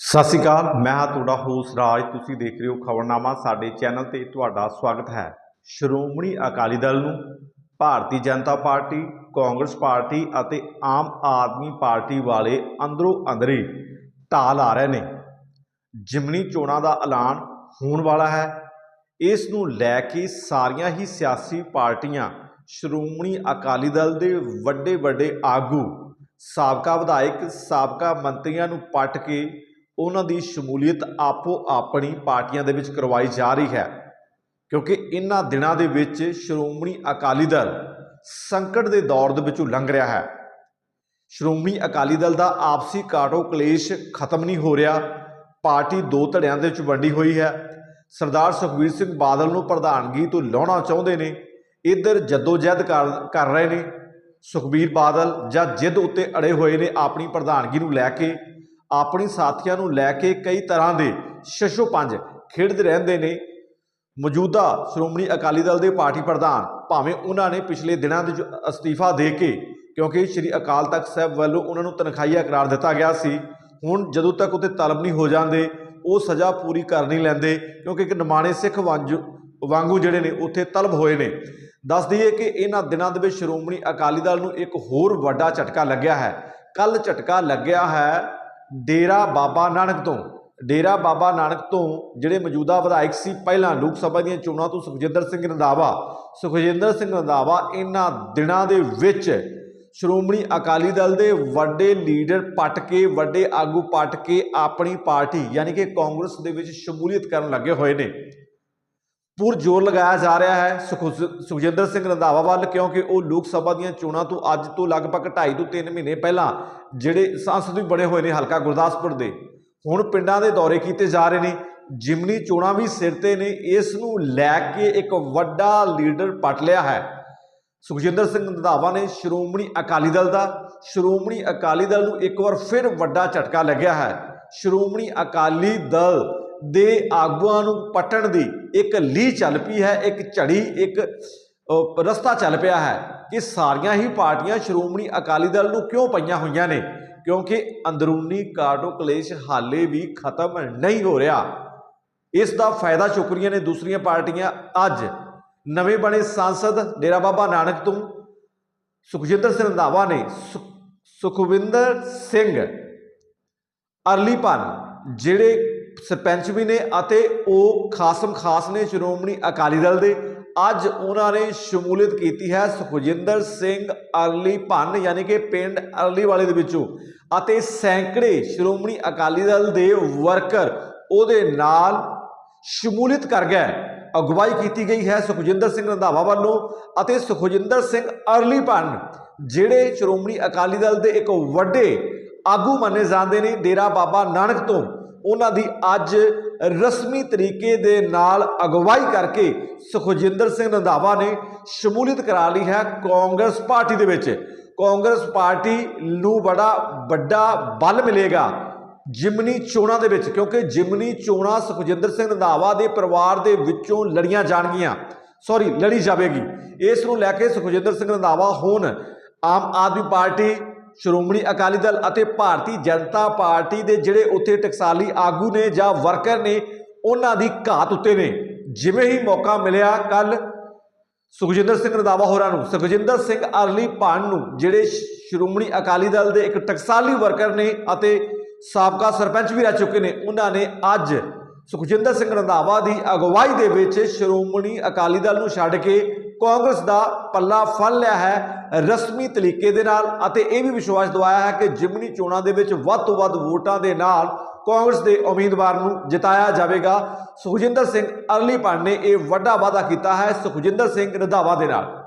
ਸਤਿ ਸ਼੍ਰੀ ਅਕਾਲ, ਮੈਂ ਹਾਂ ਤੁਹਾਡਾ ਹੋਸਟ ਰਾਜ। ਤੁਸੀਂ ਦੇਖ ਰਹੇ ਹੋ ਖਬਰਨਾਮਾ। ਸਾਡੇ ਚੈਨਲ ਤੇ ਤੁਹਾਡਾ ਸਵਾਗਤ ਹੈ। ਸ਼੍ਰੋਮਣੀ ਅਕਾਲੀ ਦਲ ਨੂੰ ਭਾਰਤੀ ਜਨਤਾ ਪਾਰਟੀ, ਕਾਂਗਰਸ ਪਾਰਟੀ ਅਤੇ ਆਮ ਆਦਮੀ ਪਾਰਟੀ ਵਾਲੇ ਅੰਦਰੋਂ ਅੰਦਰੀ ਢਾਲ ਆ ਰਹੇ ਨੇ। ਜਿਮਨੀ ਚੋਣਾਂ ਦਾ ਐਲਾਨ ਹੋਣ ਵਾਲਾ ਹੈ। ਇਸ ਨੂੰ ਲੈ ਕੇ ਸਾਰੀਆਂ ਹੀ ਸਿਆਸੀ ਪਾਰਟੀਆਂ ਸ਼੍ਰੋਮਣੀ ਅਕਾਲੀ ਦਲ ਦੇ ਵੱਡੇ ਵੱਡੇ ਆਗੂ, ਸਾਬਕਾ ਵਿਧਾਇਕ, ਸਾਬਕਾ ਮੰਤਰੀਆਂ ਨੂੰ ਪੱਟ ਕੇ ਉਹਨਾਂ ਦੀ ਸ਼ਮੂਲੀਅਤ ਆਪੋ ਆਪਣੀ ਪਾਰਟੀਆਂ ਦੇ ਵਿੱਚ ਕਰਵਾਈ ਜਾ ਰਹੀ ਹੈ। ਕਿਉਂਕਿ ਇਹਨਾਂ ਦਿਨਾਂ ਦੇ ਵਿੱਚ ਸ਼੍ਰੋਮਣੀ ਅਕਾਲੀ ਦਲ ਸੰਕਟ ਦੇ ਦੌਰ ਦੇ ਵਿੱਚੋਂ ਲੰਘ ਰਿਹਾ ਹੈ। ਸ਼੍ਰੋਮਣੀ ਅਕਾਲੀ ਦਲ ਦਾ ਆਪਸੀ ਕਾਟੋ ਕਲੇਸ਼ ਖਤਮ ਨਹੀਂ ਹੋ ਰਿਹਾ। ਪਾਰਟੀ ਦੋ ਧੜਿਆਂ ਦੇ ਵਿੱਚ ਵੰਡੀ ਹੋਈ ਹੈ। ਸਰਦਾਰ ਸੁਖਬੀਰ ਸਿੰਘ ਬਾਦਲ ਨੂੰ ਪ੍ਰਧਾਨਗੀ ਤੋਂ ਲਾਉਣਾ ਚਾਹੁੰਦੇ ਨੇ। ਇੱਧਰ ਜਦੋਜਹਿਦ ਕਰ ਕਰ ਰਹੇ ਨੇ। ਸੁਖਬੀਰ ਬਾਦਲ ਜਾਂ ਜਿੱਦ ਉੱਤੇ ਅੜੇ ਹੋਏ ਨੇ ਆਪਣੀ ਪ੍ਰਧਾਨਗੀ ਨੂੰ ਲੈ ਕੇ। ਆਪਣੀ ਸਾਥੀਆਂ ਨੂੰ ਲੈ ਕੇ ਕਈ ਤਰ੍ਹਾਂ ਦੇ ਸ਼ਸ਼ੋ ਪੰਜ ਖੇਡਦੇ ਰਹਿੰਦੇ ਨੇ। ਮੌਜੂਦਾ ਸ਼੍ਰੋਮਣੀ ਅਕਾਲੀ ਦਲ ਦੇ ਪਾਰਟੀ ਪ੍ਰਧਾਨ ਭਾਵੇਂ ਉਹਨਾਂ ਨੇ ਪਿਛਲੇ ਦਿਨਾਂ ਦੇ ਅਸਤੀਫਾ ਦੇ ਕੇ ਕਿਉਂਕਿ ਸ੍ਰੀ ਅਕਾਲ ਤਖਤ ਸਾਹਿਬ ਵੱਲੋਂ ਉਹਨਾਂ ਨੂੰ ਤਨਖਾਹੀਆ ਕਰਾਰ ਦਿੱਤਾ ਗਿਆ ਸੀ। ਹੁਣ ਜਦੋਂ ਤੱਕ ਉੱਤੇ ਤਲਬ ਨਹੀਂ ਹੋ ਜਾਂਦੇ, ਉਹ ਸਜ਼ਾ ਪੂਰੀ ਕਰ ਨਹੀਂ ਲੈਂਦੇ ਕਿਉਂਕਿ ਇੱਕ ਨਿਮਾਣੇ ਸਿੱਖ ਵਾਂਝੂ ਵਾਂਗੂ ਜਿਹੜੇ ਨੇ ਉੱਥੇ ਤਲਬ ਹੋਏ ਨੇ। ਦੱਸ ਦਈਏ ਕਿ ਇਹਨਾਂ ਦਿਨਾਂ ਦੇ ਵਿੱਚ ਸ਼੍ਰੋਮਣੀ ਅਕਾਲੀ ਦਲ ਨੂੰ ਇੱਕ ਹੋਰ ਵੱਡਾ ਝਟਕਾ ਲੱਗਿਆ ਹੈ। ਕੱਲ ਝਟਕਾ ਲੱਗਿਆ ਹੈ ਡੇਰਾ ਬਾਬਾ ਨਾਨਕ ਤੋਂ, ਡੇਰਾ ਬਾਬਾ ਨਾਨਕ ਤੋਂ ਜਿਹੜੇ ਮੌਜੂਦਾ ਵਿਧਾਇਕ ਸੀ, ਪਹਿਲਾਂ ਲੋਕ ਸਭਾ ਦੀਆਂ ਚੋਣਾਂ ਤੋਂ ਸੁਖਜਿੰਦਰ ਸਿੰਘ ਰੰਧਾਵਾ। ਸੁਖਜਿੰਦਰ ਸਿੰਘ ਰੰਧਾਵਾ ਇਹਨਾਂ ਦਿਨਾਂ ਦੇ ਵਿੱਚ ਸ਼੍ਰੋਮਣੀ ਅਕਾਲੀ ਦਲ ਦੇ ਵੱਡੇ ਲੀਡਰ ਪੱਟ ਕੇ, ਵੱਡੇ ਆਗੂ ਪੱਟ ਕੇ ਆਪਣੀ ਪਾਰਟੀ, ਯਾਨੀ ਕਿ ਕਾਂਗਰਸ ਦੇ ਵਿੱਚ ਸ਼ਮੂਲੀਅਤ ਕਰਨ ਲੱਗੇ ਹੋਏ ਨੇ। ਪੂਰ ਜ਼ੋਰ ਲਗਾਇਆ ਜਾ ਰਿਹਾ ਹੈ। ਸੁਖ- ਸੁਖਜਿੰਦਰ ਸਿੰਘ ਰੰਧਾਵਾ ਵੱਲ, ਕਿਉਂਕਿ ਉਹ ਲੋਕ ਸਭਾ ਦੀਆਂ ਚੋਣਾਂ ਤੋਂ ਅੱਜ ਤੋਂ ਲਗਭਗ 2.5 ਤੋਂ 3 ਮਹੀਨੇ ਪਹਿਲਾਂ ਜਿਹੜੇ ਸੰਸਦ ਵੀ ਬਣੇ ਹੋਏ ਨੇ ਹਲਕਾ ਗੁਰਦਾਸਪੁਰ ਦੇ, ਹੁਣ ਪਿੰਡਾਂ ਦੇ ਦੌਰੇ ਕੀਤੇ ਜਾ ਰਹੇ ਨੇ। ਜਿਮਨੀ ਚੋਣਾਂ ਵੀ ਸਿਰ ਤੇ ਨੇ, ਇਸ ਨੂੰ ਲੈ ਕੇ ਇੱਕ ਵੱਡਾ ਲੀਡਰ ਪਟ ਲਿਆ ਹੈ। ਸੁਖਜਿੰਦਰ ਸਿੰਘ ਰੰਧਾਵਾ ਨੇ ਸ਼੍ਰੋਮਣੀ ਅਕਾਲੀ ਦਲ ਦਾ, ਸ਼੍ਰੋਮਣੀ ਅਕਾਲੀ ਦਲ ਨੂੰ ਇੱਕ ਵਾਰ ਫਿਰ ਵੱਡਾ ਝਟਕਾ ਲੱਗਿਆ ਹੈ। ਸ਼੍ਰੋਮਣੀ ਅਕਾਲੀ ਦਲ ਦੇ ਆਗੂਆਂ ਨੂੰ ਪਟਣ ਦੀ ਇੱਕ ਲੀ ਚੱਲ ਪਈ ਹੈ, ਇੱਕ ਝੜੀ, ਇੱਕ ਰਸਤਾ ਚੱਲ ਪਿਆ ਹੈ ਕਿ ਸਾਰੀਆਂ ਹੀ ਪਾਰਟੀਆਂ ਸ਼੍ਰੋਮਣੀ ਅਕਾਲੀ ਦਲ ਨੂੰ ਕਿਉਂ ਪਈਆਂ ਹੋਈਆਂ ਨੇ? ਕਿਉਂਕਿ ਅੰਦਰੂਨੀ ਕਾਟੋ ਕਲੇਸ਼ ਹਾਲੇ ਵੀ ਖਤਮ ਨਹੀਂ ਹੋ ਰਿਹਾ। ਇਸ ਦਾ ਫਾਇਦਾ ਚੁੱਕ ਰਹੀਆਂ ਨੇ ਦੂਸਰੀਆਂ ਪਾਰਟੀਆਂ। ਅੱਜ ਨਵੇਂ ਬਣੇ ਸਾਂਸਦ ਡੇਰਾ ਬਾਬਾ ਨਾਨਕ ਤੋਂ ਸੁਖਜਿੰਦਰ ਸਿੰਘ ਰੰਧਾਵਾ ਨੇ ਸੁ- ਸੁਖਵਿੰਦਰ ਸਿੰਘ ਅਰਲੀਪਨ, ਜਿਹੜੇ ਸਰਪੰਚ ਵੀ ਨੇ ਅਤੇ ਉਹ ਖਾਸਮ ਖਾਸ ਨੇ ਸ਼੍ਰੋਮਣੀ ਅਕਾਲੀ ਦਲ ਦੇ। ਅੱਜ ਉਹਨਾਂ ਨੇ ਸ਼ਮੂਲੀਅਤ ਕੀਤੀ ਹੈ ਸੁਖਜਿੰਦਰ ਸਿੰਘ ਅਰਲੀ ਭੰਨ, ਯਾਨੀ ਕਿ ਪਿੰਡ ਅਰਲੀ ਵਾਲੇ ਦੇ ਵਿੱਚੋਂ। ਅਤੇ ਸੈਂਕੜੇ ਸ਼੍ਰੋਮਣੀ ਅਕਾਲੀ ਦਲ ਦੇ ਵਰਕਰ ਉਹਦੇ ਨਾਲ ਸ਼ਮੂਲੀਅਤ ਕਰ ਗਏ। ਅਗਵਾਈ ਕੀਤੀ ਗਈ ਹੈ ਸੁਖਜਿੰਦਰ ਸਿੰਘ ਰੰਧਾਵਾ ਵੱਲੋਂ ਅਤੇ ਸੁਖਜਿੰਦਰ ਸਿੰਘ ਅਰਲੀ ਭੰਨ, ਜਿਹੜੇ ਸ਼੍ਰੋਮਣੀ ਅਕਾਲੀ ਦਲ ਦੇ ਇੱਕ ਵੱਡੇ ਆਗੂ ਮੰਨੇ ਜਾਂਦੇ ਨੇ, ਡੇਰਾ ਬਾਬਾ ਨਾਨਕ ਤੋਂ। ਉਹਨਾਂ ਦੀ ਅੱਜ ਰਸਮੀ ਤਰੀਕੇ ਦੇ ਨਾਲ ਅਗਵਾਈ ਕਰਕੇ ਸੁਖਜਿੰਦਰ ਸਿੰਘ ਰੰਧਾਵਾ ਨੇ ਸ਼ਮੂਲੀਅਤ ਕਰਾ ਲਈ ਹੈ ਕਾਂਗਰਸ ਪਾਰਟੀ ਦੇ ਵਿੱਚ। ਕਾਂਗਰਸ ਪਾਰਟੀ ਨੂੰ ਬੜਾ ਵੱਡਾ ਬਲ ਮਿਲੇਗਾ ਜਿਮਨੀ ਚੋਣਾਂ ਦੇ ਵਿੱਚ, ਕਿਉਂਕਿ ਜਿਮਨੀ ਚੋਣਾਂ ਸੁਖਜਿੰਦਰ ਸਿੰਘ ਰੰਧਾਵਾ ਦੇ ਪਰਿਵਾਰ ਦੇ ਵਿੱਚੋਂ ਲੜੀਆਂ ਜਾਣਗੀਆਂ। ਸੌਰੀ ਲੜੀ ਜਾਵੇਗੀ। ਇਸ ਨੂੰ ਲੈ ਕੇ ਸੁਖਜਿੰਦਰ ਸਿੰਘ ਰੰਧਾਵਾ ਹੁਣ ਆਮ ਆਦਮੀ ਪਾਰਟੀ ਸ਼੍ਰੋਮਣੀ ਅਕਾਲੀ ਦਲ ਅਤੇ ਭਾਰਤੀ ਜਨਤਾ ਪਾਰਟੀ ਦੇ ਜਿਹੜੇ ਉੱਥੇ ਟਕਸਾਲੀ ਆਗੂ ਨੇ ਜਾਂ ਵਰਕਰ ਨੇ, ਉਹਨਾਂ ਦੀ ਘਾਤ ਉੱਤੇ ਨੇ। ਜਿਵੇਂ ਹੀ ਮੌਕਾ ਮਿਲਿਆ ਕੱਲ ਸੁਖਜਿੰਦਰ ਸਿੰਘ ਰੰਧਾਵਾ ਹੋਰਾਂ ਨੂੰ, ਸੁਖਜਿੰਦਰ ਸਿੰਘ ਅਰਲੀ ਭਾਨ ਨੂੰ, ਜਿਹੜੇ ਸ਼੍ਰੋਮਣੀ ਅਕਾਲੀ ਦਲ ਦੇ ਇੱਕ ਟਕਸਾਲੀ ਵਰਕਰ ਨੇ ਅਤੇ ਸਾਬਕਾ ਸਰਪੰਚ ਵੀ ਰਹਿ ਚੁੱਕੇ ਨੇ, ਉਹਨਾਂ ਨੇ ਅੱਜ ਸੁਖਜਿੰਦਰ ਸਿੰਘ ਰੰਧਾਵਾ ਦੀ ਅਗਵਾਈ ਦੇ ਵਿੱਚ ਸ਼੍ਰੋਮਣੀ ਅਕਾਲੀ ਦਲ ਨੂੰ ਛੱਡ ਕੇ ਕਾਂਗਰਸ ਦਾ ਪੱਲਾ ਫੜ ਲਿਆ ਹੈ ਰਸਮੀ ਤਰੀਕੇ ਦੇ ਨਾਲ ਅਤੇ ਇਹ ਵੀ ਵਿਸ਼ਵਾਸ ਦਵਾਇਆ ਹੈ ਕਿ ਜਿਮਨੀ ਚੋਣਾਂ ਦੇ ਵਿੱਚ ਵੱਧ ਤੋਂ ਵੱਧ ਵੋਟਾਂ ਦੇ ਨਾਲ ਕਾਂਗਰਸ ਦੇ ਉਮੀਦਵਾਰ ਨੂੰ ਜਿਤਾਇਆ ਜਾਵੇਗਾ। ਸੁਖਜਿੰਦਰ ਸਿੰਘ ਅਰਲੀ ਨੇ ਇਹ ਵੱਡਾ ਵਾਅਦਾ ਕੀਤਾ ਹੈ। ਸੁਖਜਿੰਦਰ ਸਿੰਘ ਰਧਾਵਾ ਦੇ ਨਾਲ।